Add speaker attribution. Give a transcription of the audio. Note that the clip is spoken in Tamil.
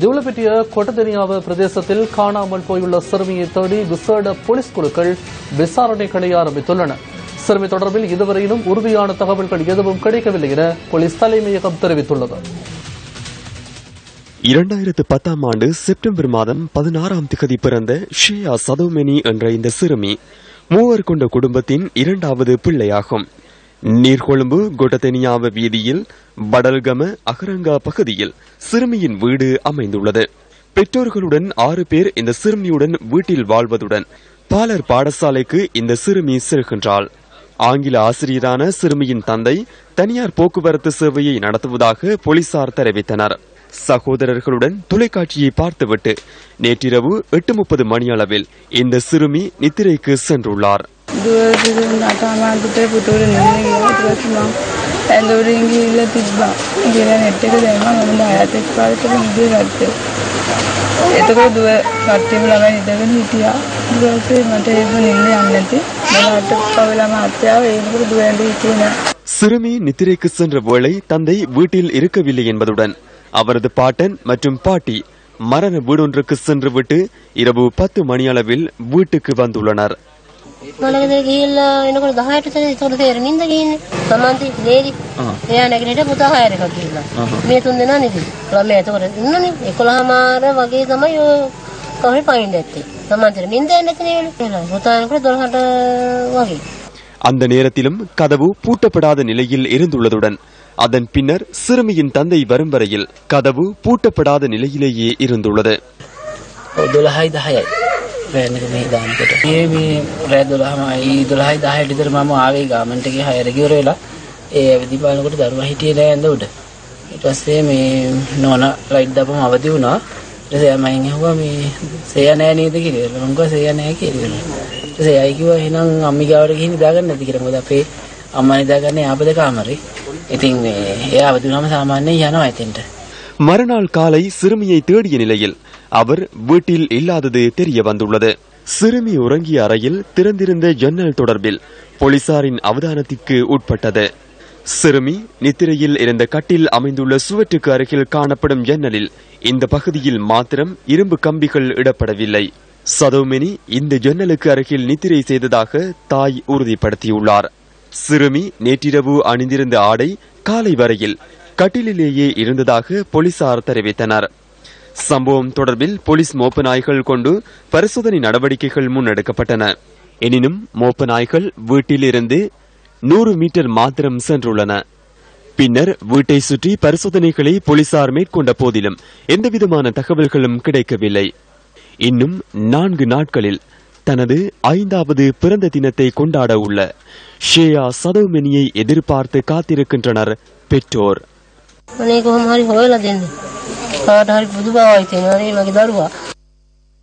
Speaker 1: ஜூலபெட்டிய கொட்டதெனியாவ பிரதேசத்தில் காணாமல் போயுள்ள சிறுமியை தேடி விசேட போலீஸ் குழுக்கள் விசாரணைகளை ஆரம்பித்துள்ளன. சிறுமி தொடர்பில் இதுவரையிலும் உறுதியான தகவல்கள் எதுவும் கிடைக்கவில்லை என போலீஸ் தலைமையகம் தெரிவித்துள்ளது.
Speaker 2: இரண்டாயிரத்து பத்தாம் ஆண்டு செப்டம்பர் மாதம் பதினாறாம் திகதி பிறந்த ஷியா சதோமெனி என்ற இந்த சிறுமி மூவர் கொண்ட குடும்பத்தின் இரண்டாவது பிள்ளையாகும். நீர்கொழும்பு கொட்டதெனியாவ வீதியில் படல்கம அகரங்கா பகுதியில் சிறுமியின் வீடு அமைந்துள்ளது. பெற்றோர்களுடன் ஆறு பேர் இந்த சிறுமியுடன் வீட்டில் வாழ்வதுடன் பாலர் பாடசாலைக்கு இந்த சிறுமி செல்கின்றாள். ஆங்கில ஆசிரியரான சிறுமியின் தந்தை தனியார் போக்குவரத்து சேவையை நடத்துவதாக போலீசார் தெரிவித்தனர். சகோதரர்களுடன் தொலைக்காட்சியை பார்த்துவிட்டு நேற்றிரவு எட்டு முப்பது மணியளவில் இந்த சிறுமி நித்திரைக்கு சென்றுள்ளார். சிறுமி நித்திரைக்கு சென்ற வேளை தந்தை வீட்டில் இருக்கவில்லை என்பதுடன் அவரது பாட்டன் மற்றும் பாட்டி மரண வீடொன்றுக்கு சென்று விட்டு இரவு பத்து மணியளவில் வீட்டுக்கு வந்துள்ளனர்.
Speaker 3: මොලකද ගිහිල්ලා එනකොට 10ට ඉතල ඒතකොට තේරෙ නින්ද ගිහින්නේ සමන්ති නේදි එයා නැගිටිට පුතා හයර එකක් ගිහිල්ලා මේ තුන් දෙනා නිදි ළමයා එතකොට ඉන්නනේ 11මාර වගේ තමයි ඔය කවුරු පයින් දැත්තේ සමන්තිට නින්ද යන්නේ නැති නේ පුතා එනකොට 12ට වගේ
Speaker 2: அந்த நேரத்திலும் கதவு பூட்டப்படாத நிலையில் இருந்துள்ளதுடன் அதன் பின்னர் சிறுமியின் தந்தை வரும் வரையில் கதவு பூட்டப்படாத நிலையிலேயே இருந்துள்ளது
Speaker 4: දොළහයි දහයයි රෑනක මේ දානකට ඒ මේ රෑ දොළහමයි දොළහයි දහයට විතර මම ආවේ ගාමන්ටගේ හයර කිවර වෙලා ඒ ඇවිදි බලනකොට දරුවා හිටියේ නෑ ඇඳ උඩ ඊට පස්සේ මේ නෝන ලයිට් දාපම අවදි වුණා ඊට පස්සේ මම ඇහුවා මේ සේය නෑ නේද කියලා මම කිව්වා සේය නෑ කියලා ඊට පස්සේ අය කිව්වා එහෙනම් අම්මි ගාවට ගිහින් නිදාගන්න නැති කියලා මොකද අපේ අම්මා නිදාගන්නේ ආපද කාමරේ ඉතින් මේ එයා අවදි වුණාම සාමාන්‍යයෙන් යනවා එතෙන්ට
Speaker 2: மறுநாள் காலை சிறுமியை தேடிய நிலையில் அவர் வீட்டில் இல்லாதது தெரிய வந்துள்ளது. சிறுமி உறங்கிய அறையில் திறந்திருந்த ஜன்னல் தொடர்பில் போலீசாரின் அவதானத்திற்கு உட்பட்டது. சிறுமி நித்திரையில் இருந்த கட்டில் அமைந்துள்ள சுவற்றுக்கு அருகில் காணப்படும் ஜன்னலில் இந்த பகுதியில் மாத்திரம் இரும்பு கம்பிகள் இடப்படவில்லை. சதோமினி இந்த ஜன்னலுக்கு அருகில் நித்திரை செய்ததாக தாய் உறுதிப்படுத்தியுள்ளார். சிறுமி நேற்றிரவு அணிந்திருந்த ஆடை காலை வரையில் கட்டிலிலேயே இருந்ததாக போலீசார் தெரிவித்தனர். சம்பவம் தொடர்பில் போலீஸ் மோப்ப நாய்கள் கொண்டு பரிசோதனை நடவடிக்கைகள் முன்னெடுக்கப்பட்டன. எனினும் மோப்ப நாய்கள் வீட்டிலிருந்து நூறு மீட்டர் மாத்திரம் சென்றுள்ளன. பின்னர் வீட்டை சுற்றி பரிசோதனைகளை போலீசார் மேற்கொண்ட போதிலும் எந்தவிதமான தகவல்களும் கிடைக்கவில்லை. இன்னும் நான்கு நாட்களில் தனது ஐந்தாவது பிறந்த தினத்தை கொண்டாட உள்ள ஷேயா சதோமெனியை எதிர்பார்த்து காத்திருக்கின்றனர் பெற்றோர்.
Speaker 3: කාට හරි බුදු බවයි තියෙනවා නේ මගේ දරුවා.